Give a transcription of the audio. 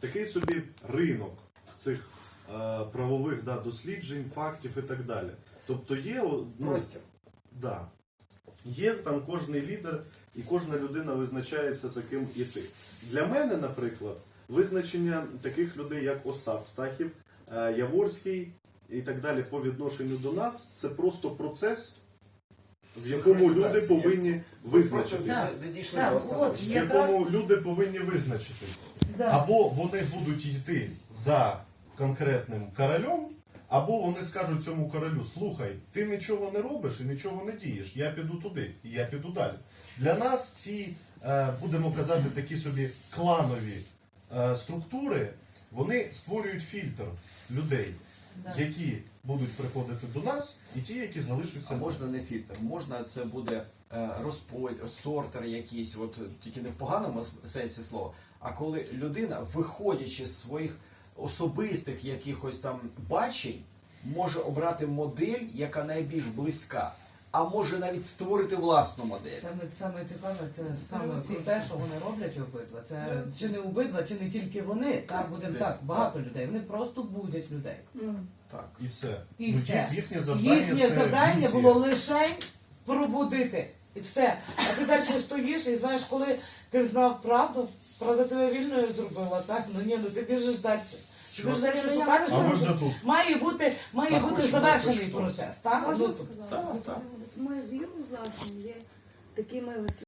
такий собі ринок цих е, правових да, досліджень, фактів і так далі. Тобто є ну, Простір. Да. Є там кожний лідер, і кожна людина визначається за ким іти. Для мене, наприклад, визначення таких людей, як Остап Стахів, е, Яворський і так далі по відношенню до нас, це просто процес, в якому люди повинні визначитись. не- не дійшли Так, до от. В якому люди повинні визначитись. Да. Або вони будуть йти за конкретним королем, або вони скажуть цьому королю: слухай, ти нічого не робиш і нічого не дієш. Я піду туди, і я піду далі. Для нас ці, е, будемо казати, такі собі кланові е, структури, вони створюють фільтр людей. Які будуть приходити до нас, і ті, які залишаться. А можна не фільтр, можна це буде е, розпой, сортер якийсь, от тільки не в поганому сенсі слова, а коли людина, виходячи з своїх особистих якихось там бачень, може обрати модель, яка найбільш близька, а може навіть створити власну модель. Саме, саме цікаве, це саме круте, що вони роблять обидва. Це чи не обидва, чи не тільки вони. Так, будемо так, багато людей. Вони просто будять людей. Так. І все. І Ну, все. Їхнє завдання, Їхнє це завдання місія. було лише пробудити. І все. А ти далі стоїш і знаєш, коли ти знав правду, правда тебе вільною зробила, так? Ну ні, ну ти біжиш далі. Ти ж? А ви вже тут. Має бути, має Так, бути хочемо, завершений хочемо. процес. Так? Можна Ну, сказати? так, так. Ми з Юрою, власне, є такими